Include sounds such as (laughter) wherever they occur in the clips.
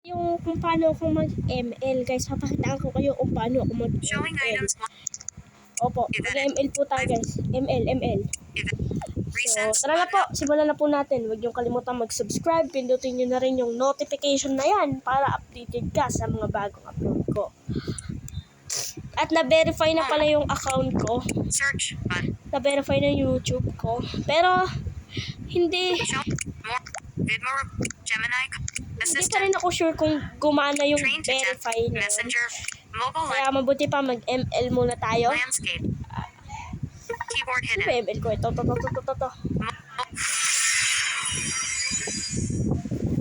Yung kung paano ako mag-ML, guys. Papakitaan ko kayo kung paano ako mag-ML. Opo, mag-ML po tayo, guys. ML, ML. So, tara na po. Simulan na po natin. Huwag niyong kalimutan mag-subscribe. Pindutin niyo na rin yung notification na yan para updated ka sa mga bagong upload ko. At na-verify na pala yung account ko. Search button. Na-verify na yung YouTube ko. Pero, hindi, more. Vidmore. Gemini. Hindi pa rin ako sure kung gumana yung to verify. Mobile Kaya mabuti pa mag-ML muna tayo. Landscape. Keyboard Ano hidden. ML ko? Ito, ito, ito. Mo-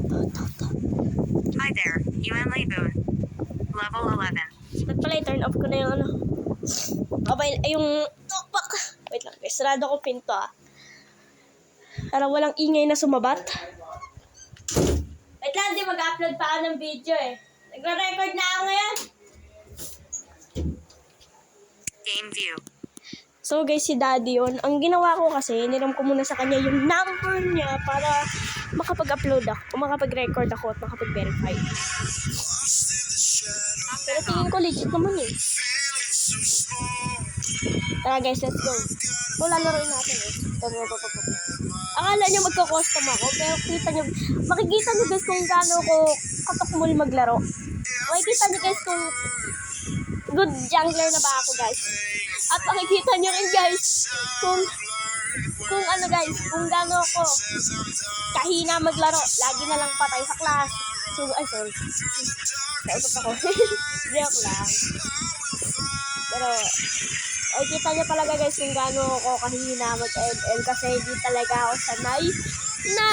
Ito, ito. Hi there. Yuan Lei Boon. Level 11. Ba't pala i-turn off ko na yung ano? Mobile, ay yung notebook. Wait lang, guys. Sarado ko pinto ah. Para walang ingay na sumabat. Lang, di mag-upload pa ako ng video eh. Nagre-record na ako ngayon. Game view. So guys, si daddy yun. Ang ginawa ko kasi, niram ko muna sa kanya yung number niya para makapag-upload ako, o makapag-record ako at makapag-verify. Pero tingin ko legit naman eh. Tara guys, let's go. Wala laruin natin eh. Ito, Akala nyo magko-custom ako, pero kita nyo, makikita nyo guys kung gaano ko katakmul maglaro. Makikita nyo guys kung good jungler na ba ako guys. At makikita nyo rin guys kung kung ano guys, kung gaano ako kahina maglaro. Lagi na lang patay sa class. So, ay sorry. Nautot ako. (laughs) Joke lang. Pero, ay kita nyo talaga guys kung gaano ako kahina mag-ML kasi hindi talaga ako sanay na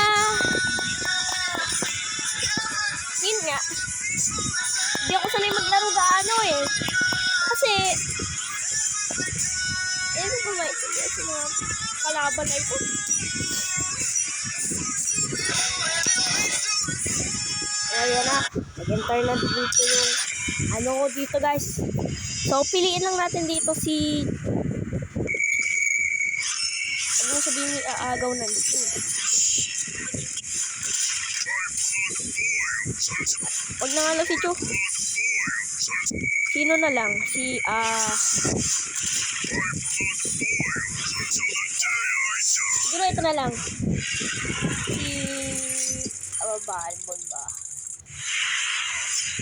yun nga hindi ako sanay maglaro gaano eh. Kasi eh ano ba maintindihan sa mga kalaban na ito. Ayun na nag-enter na dito yung ano ko dito guys So, piliin lang natin dito si... Ano mo sabihin ni aagaw na dito? Huwag na nga lang si Chu. Sino na lang? Si, ah... Siguro ito na lang. Si... Ano ba? Albon ba?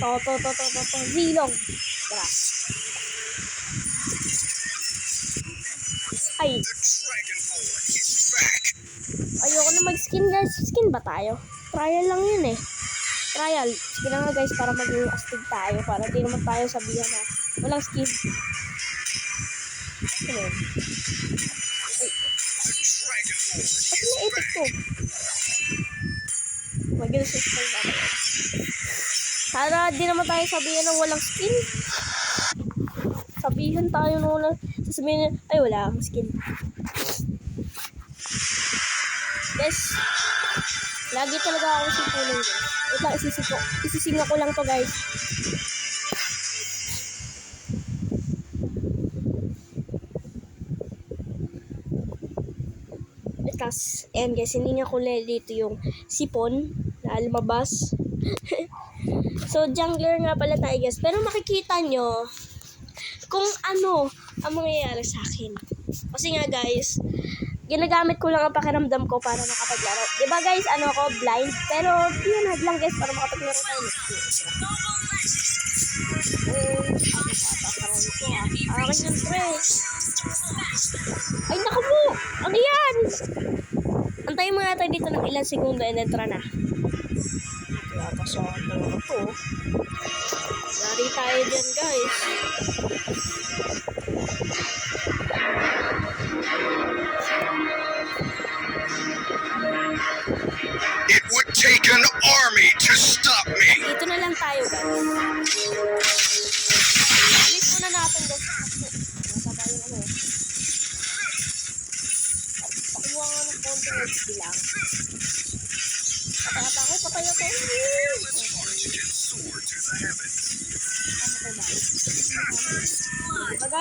To, to, to, to, to, to. Zilong. Tara. Ay. Ayoko na mag-skin guys. Skin ba tayo? Trial lang yun eh. Trial. Sige na nga guys para maging astig tayo. Para di naman tayo sabihan na walang skin. Ano yun? Ba't may epic? Mag-gil system ba tayo? Para di naman tayo sabihan ng walang skin. Sabihan tayo na walang sasabihin na, ay wala akong skin. Guys, lagi talaga ako sipulong guys. Wait lang, isisiko. Isisinga ko lang to guys. Tapos, ayan guys, hindi niya ko dito yung sipon na lumabas. (laughs) so, jungler nga pala tayo guys. Pero makikita nyo kung ano ang mangyayari sa akin. Kasi nga guys, ginagamit ko lang ang pakiramdam ko para makapaglaro. Ba guys, ano ko, blind? Pero, had lang guys para makapaglaro tayo. Akin yung pre. Ay, naku mo! Ano yan? Antayin mo natin dito ng ilang segundo and then tara na. Kaya pa sa to. Lari tayo dyan guys. Thank you.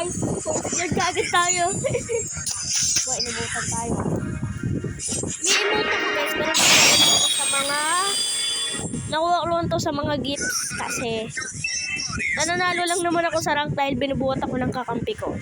Guys? Nagkagad tayo. (laughs) Ba, inubutan tayo. May emote ako guys, pero nakakalimutan ko sa mga Nakuha ko lang to sa mga gifts kasi nananalo lang naman ako sa rank dahil binubuhat ako ng kakampi ko.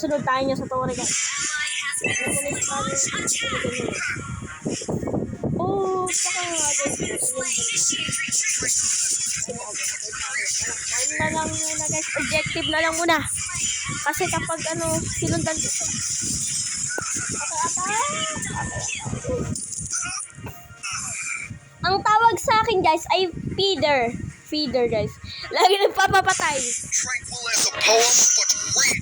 Pinapasunod tayo niya sa tore, guys. Oh, saka nga, guys. Ano na lang muna, guys. Objective na lang muna. Kasi kapag ano, sinundan ko. Ang tawag sa akin, guys, ay feeder. Feeder, guys. Lagi nagpapapatay. Tranquil as a poem.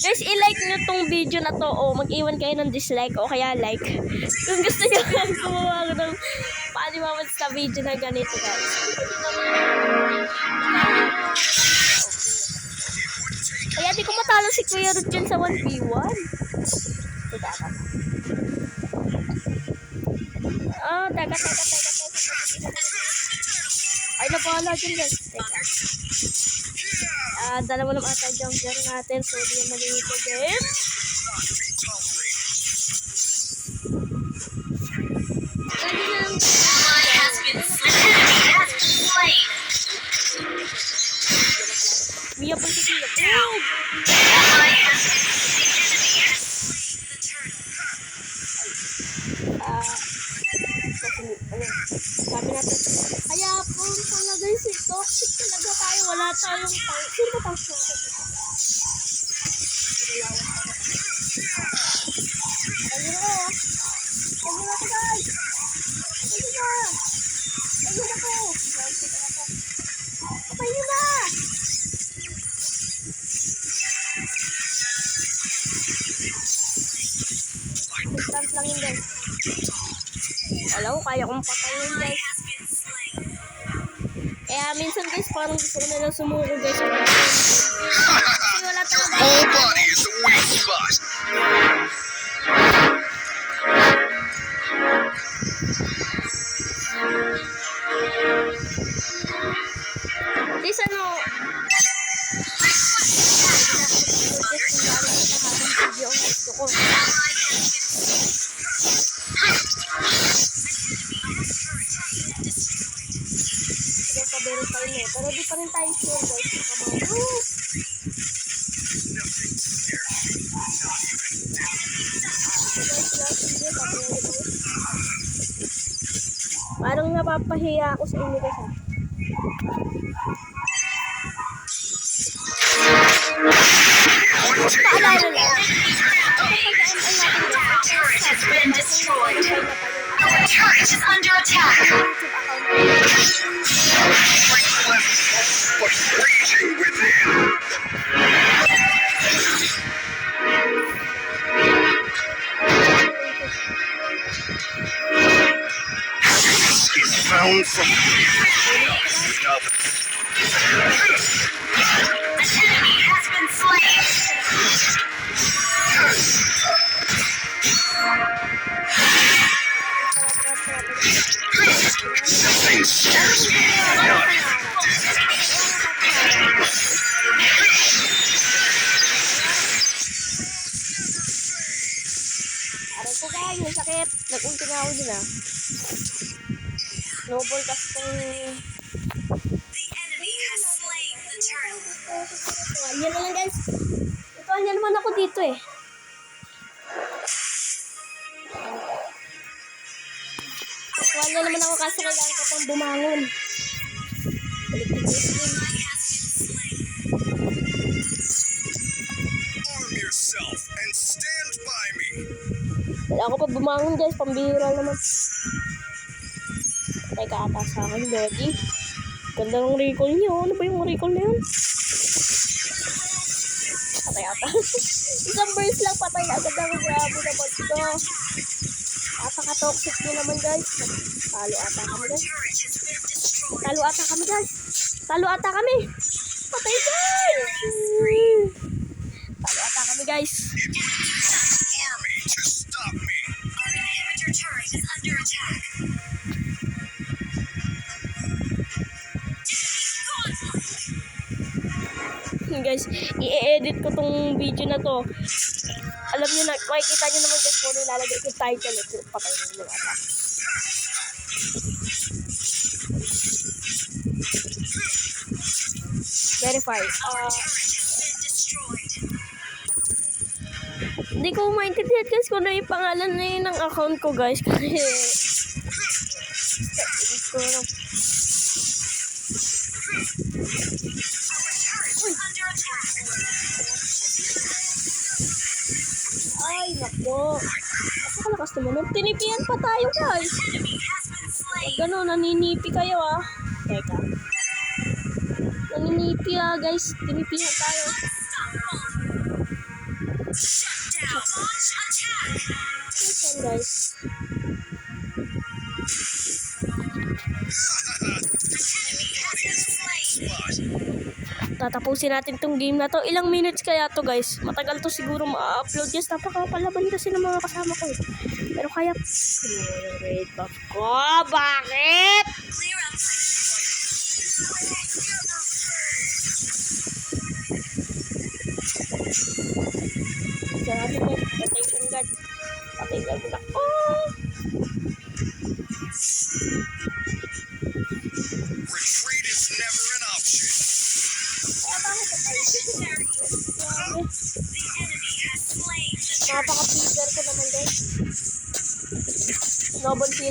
Guys, i-like nyo tong video na to. O, mag-iwan kayo ng dislike o kaya like. Kung gusto nyo (laughs) gumawa ko ng paanimaman sa video na ganito, guys. Kaya di ko matalo si Kuya Ruth sa 1v1. Teka. Ah, teka, teka, teka, teka, teka. Ay, napala dyan, guys. Teka. Ah, dalawa naman ata yung natin. So, di yan malilito game. Instant lang yun guys. Alam ko, kaya kong patayin guys. Kaya minsan guys, parang gusto ko na lang sumuko guys. Parang napapahiya ako sa inyo guys. Found from. Nothing scares me. Aray ko may sakit. Nag-ulti na ako dun ah. Snowball kasi kung... The enemy has slain the turtle. Yan na lang guys. Ito niya naman ako dito eh. Kuha niya naman ako kasi kailangan ko pang bumangon. By me. Wala ako pa bumangon guys, pambihira naman. Teka ata sa akin, Lodi. Ganda ng recall niyo. Ano ba yung recall na yun? Patay ata. (laughs) Isang burst lang patay agad ako. Grabe naman ito. Napaka-toxic nyo naman guys. Talo ata kami guys. Talo ata kami guys. Talo ata kami. Patay guys. Talo ata kami guys. I-edit ko tong video na to. Alam niyo na, makikita niyo naman guys kung ano ilalagay ko title. Ito, patay na yung ata. Verify. Destroyed. Hindi ko maintindihan guys kung ano yung pangalan na yun ng account ko guys. (laughs) Kasi... Edit ko na. Ay, nako. Ako kalakas naman. nun. Tinipian pa tayo guys. Slain. Ganun, naninipi kayo ah. Teka. Naninipi ah guys. Tinipihan tayo. Listen guys. Tatapusin natin tong game na to. Ilang minutes kaya to guys? Matagal to siguro ma-upload. Yes, napakapalaban kasi ng mga kasama ko. Pero kaya... Red buff ko? Bakit? Natin guys. Patay kong god. Patay god na. Oh!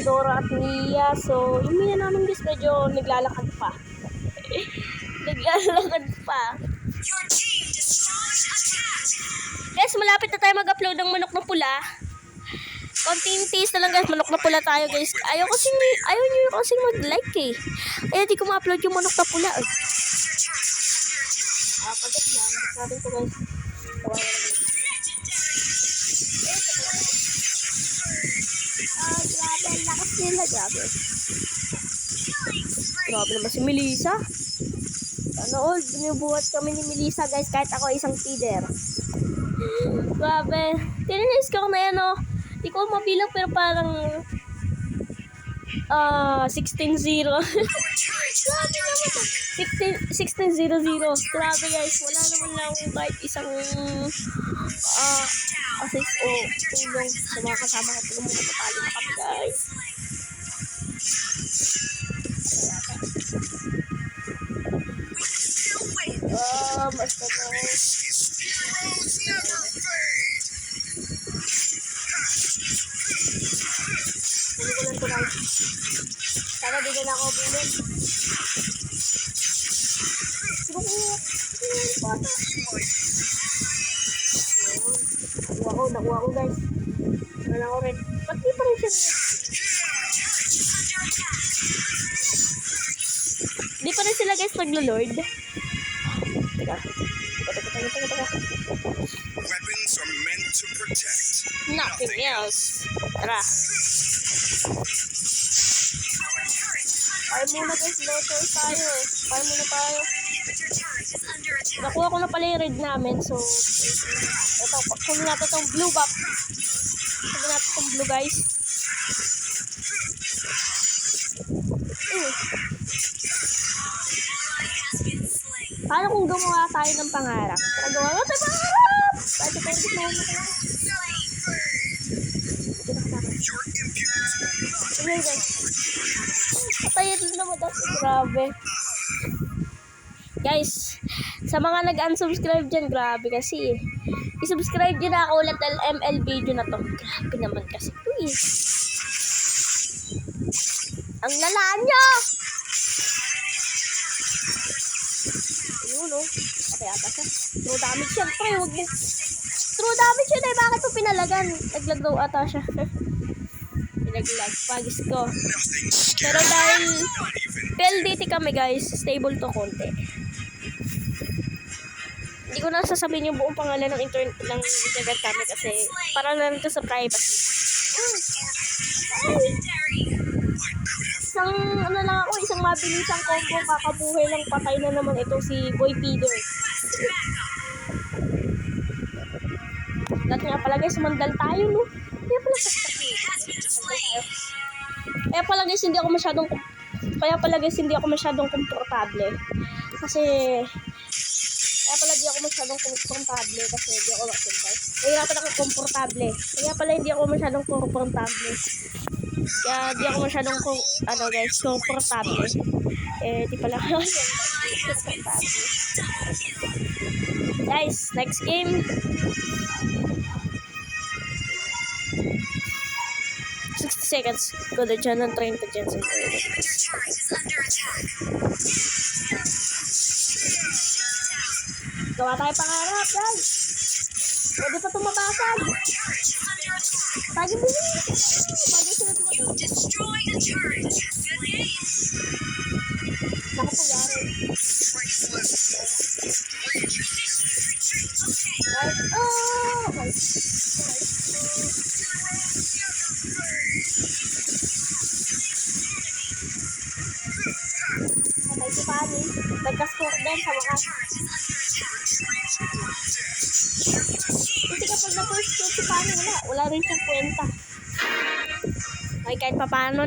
Dora at Mia. So, yung Mia namin guys medyo naglalakad pa. (laughs) naglalakad pa. Your team destroyed attack. Guys, malapit na tayo mag-upload ng manok na pula. Konting taste na lang guys, manok na pula tayo guys. Ayaw kasi, ayaw nyo kasi mag-like eh. Kaya di ko ma-upload yung manok na pula eh. Ah, pagat lang. Sabi ko guys. Kawawa naman. Ah, grabe. Ang lakas nila, grabe. Grabe naman si Melissa. Ano all, binubuhat kami ni Melissa guys kahit ako isang feeder. Grabe. Tininis ko na yan oh. Di ko mabilang pero parang ah 16-0. Turret is under attack. 16 16-0-0. Grabe guys. Wala naman lang kahit isang ah assist o tulong sa mga kasama ko. Tulong mga patalo na kami guys. Ah, basta mo. Guys naglo-lord. Teka. Teka, teka, teka, teka, teka. Weapons are meant to protect. Nothing else. Tara. Farm muna guys, no choice tayo eh. Farm muna tayo. Nakuha ko na pala yung raid namin, so... Ito, kunin natin tong blue buff. Kunin natin tong blue guys. Uh, kung gumawa tayo ng pangarap? Tara, gawa natin ng pangarap! Pwede tayo pangarap. Na kasama. Your impudence will not Ano yun guys? Patayin naman dati. Grabe. Guys, sa mga nag-unsubscribe dyan, grabe kasi eh. I-subscribe din ako ulit ng ML video na to. Grabe naman kasi ito eh. Ang lalaan nyo! Okay ata siya. True damage yan. Pre, huwag mo. True damage yun eh. Bakit mo pinalagan? Naglag daw ata siya. (laughs) Pinaglag. Pagis ko. Pero dahil PLDT kami guys, stable to konti. Hindi ko na sasabihin yung buong pangalan ng internet ng internet kami kasi para rin to sa privacy. Legendary. Isang ano lang ako, isang mabilisang combo kakabuhay lang patay na naman ito si Boy Peter. Dati nga pala guys, sumandal tayo no. Kaya pala. Kaya pala guys, hindi ako masyadong kaya pala guys, hindi ako masyadong komportable. Kasi kaya pala di ako masyadong komportable kasi di ako nakasintay. Kaya pala ako komportable. Kaya pala hindi ako masyadong komportable. Kaya di ako masyadong kung ano guys, komportable. Eh, di pala ako (laughs) komportable. Guys, next game. Seconds. Go to dyan ng 30 dyan sa Inhibitor turret is under attack. Gawa tayo pangarap, guys. Pwede pa tumabasag. Destroyed a turret. Good game.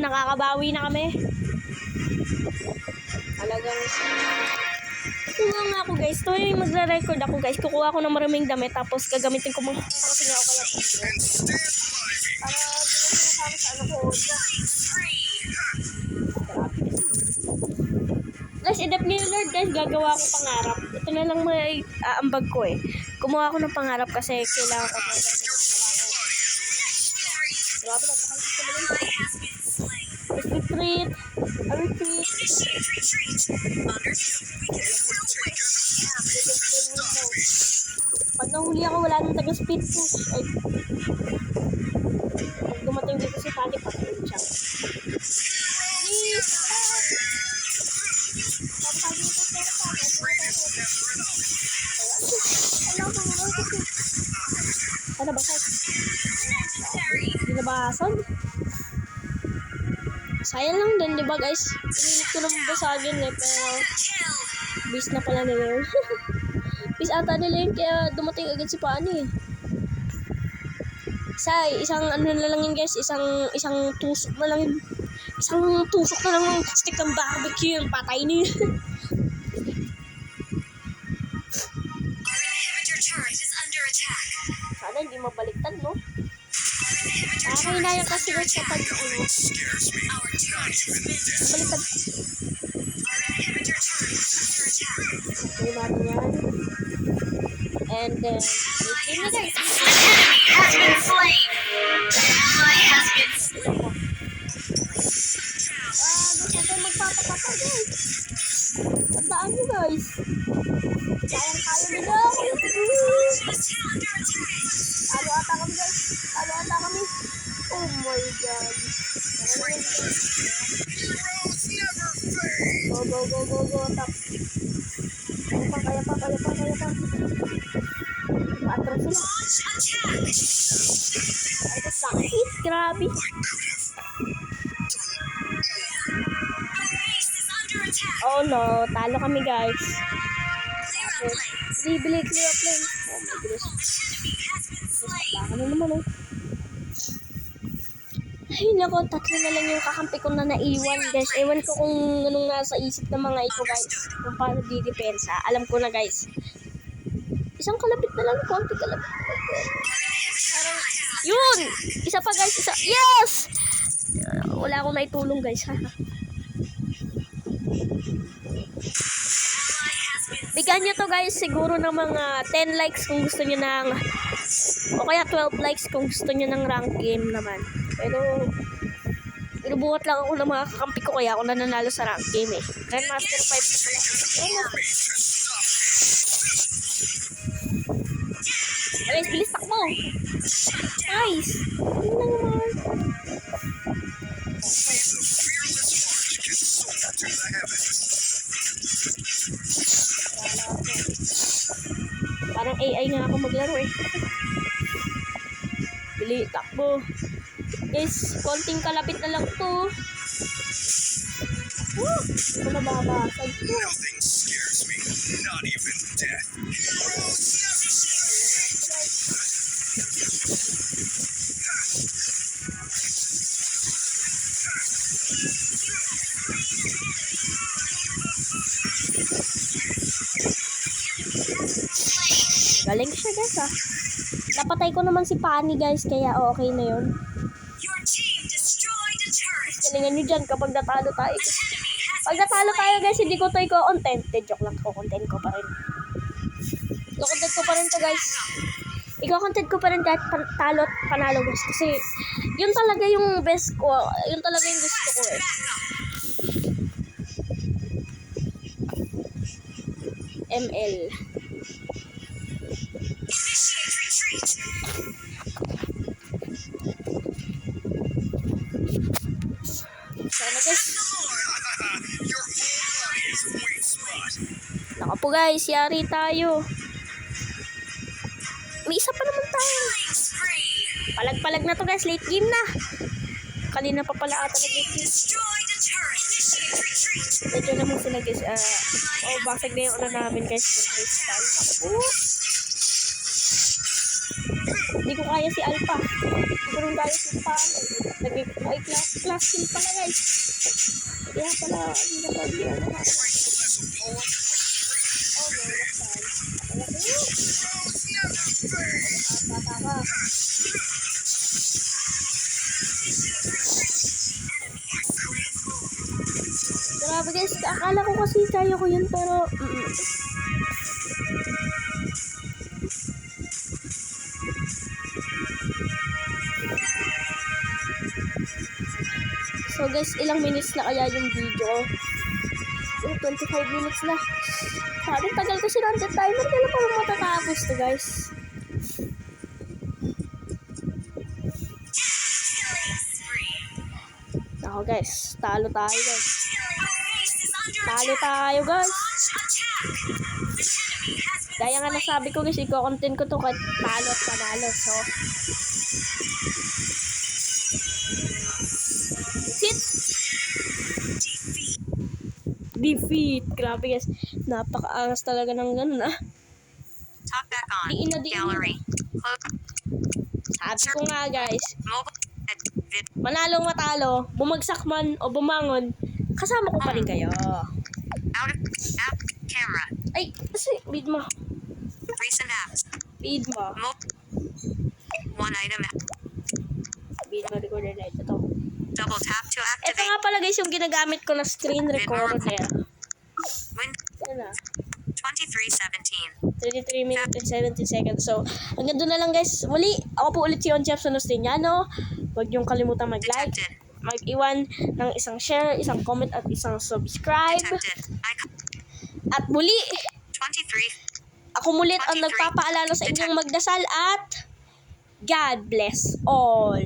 Nakakabawi na kami. Talagang Kuha nga ako guys. Yung magre-record ako guys. Kukuha ako ng maraming damit tapos gagamitin ko mga parang tinga ako kaya me. Para di na sinasama sa ano ko. Guys, edap ni Lord guys, gagawa ako pangarap. Ito na lang may aambag ko eh. Kumuha ako ng pangarap kasi kailangan ko ng Grabe na, pakal retreat. A retreat. Pag nahuli ako, wala nang taga-speed push. Ay. Pag dumating dito si Fanny, patayin Sayang lang din, di ba guys? Pinilit ko naman basagin eh, pero bis na pala nila yun. (laughs) bis ata nila yun, kaya dumating agad si Pani. Say, isang ano na lang yun guys, isang isang tusok na lang yun. Isang tusok na lang ng stick ng barbecue, yung patay. Our (laughs) is kasi guys kapag ano, baliktad. Natin yan. And then, wait din na guys. Has been slain. Has been slain. Ah, gusto ko magpapapatay guys. Tandaan nyo guys. Sayang tayo nila. Is attack. Oh no, talo kami guys. Lanes. bibili, clear up lane. Oh my goodness. Baka na naman oh. Ay nako, tatlo na lang yung kakampi ko na naiwan guys. Ewan ko kung anong nasa isip ng mga ito guys. Kung paano didepensa. Alam ko na guys. Isang kalapit na lang, konti kalapit. Parang, yun! Isa pa guys, isa. Yes! Wala akong naitulong guys. ha. Bigyan nyo to guys siguro ng mga 10 likes kung gusto nyo ng o kaya 12 likes kung gusto nyo ng rank game naman. Pero inubuhat lang ako ng mga kakampi ko kaya ako nananalo sa rank game eh. Grandmaster 5 na pala. Na. Guys, bilis takbo. Nice. Ano na naman? Parang AI nga ako maglaro eh. Bili, takbo. Guys, konting kalapit na lang to. Woo! Ko nababasag to. Nothing scares me, not even death. Napatay ko naman si Pani guys, kaya okay na yun. Your team destroyed a turret. Galingan nyo dyan kapag natalo tayo. Pag natalo tayo guys, hindi ko to i-content. Eh, joke lang, ko-content ko pa rin. I-content ko pa rin to guys. I-content ko pa rin kahit pan- talo at panalo guys. Kasi yun talaga yung best ko. Yun talaga yung gusto ko eh. ML. Po guys, yari tayo. May isa pa naman tayo. Palag-palag na to guys, late game na. Kanina pa pala ata nag-late game. Medyo naman sila guys, ah, oh, basag na yung una namin guys, crystal. Hindi ko kaya si Alpha. Rin kaya si Pano. Nag-ay class, class pala guys. Kaya pala, hindi na pag Grabe guys, akala ko kasi kaya ko yun pero So guys, ilang minutes na kaya yung video? Oh, 25 minutes na. Sabi, tagal ko sinunted timer. Kailan pa matatapos to guys? Ako guys, talo tayo guys. Talo tayo guys. Kaya nga nasabi ko guys, i-content ko to kahit talo at panalo. So, Defeat! Grabe guys. Napakaangas talaga ng ganun ah. Talk back on. Diin na diin. Gallery. Sabi ko nga guys, manalong matalo, bumagsak man o bumangon, kasama ko pa rin kayo. Out of app. Camera. Ay, kasi, feed mo. Recent apps. Feed mo. Mo. One item. app. Mo recorder na ito. Double tap to Ito nga pala guys yung ginagamit ko na screen recorder. Win. Yan na. 2317. 33 minutes and 70 seconds. So, hanggang doon na lang guys. Muli, ako po ulit si On Jeff Sonostriano. Huwag niyong kalimutan mag-like, mag-iwan ng isang share, isang comment at isang subscribe. At muli, 23. ako mulit ang 23. nagpapaalala sa inyong magdasal at God bless all.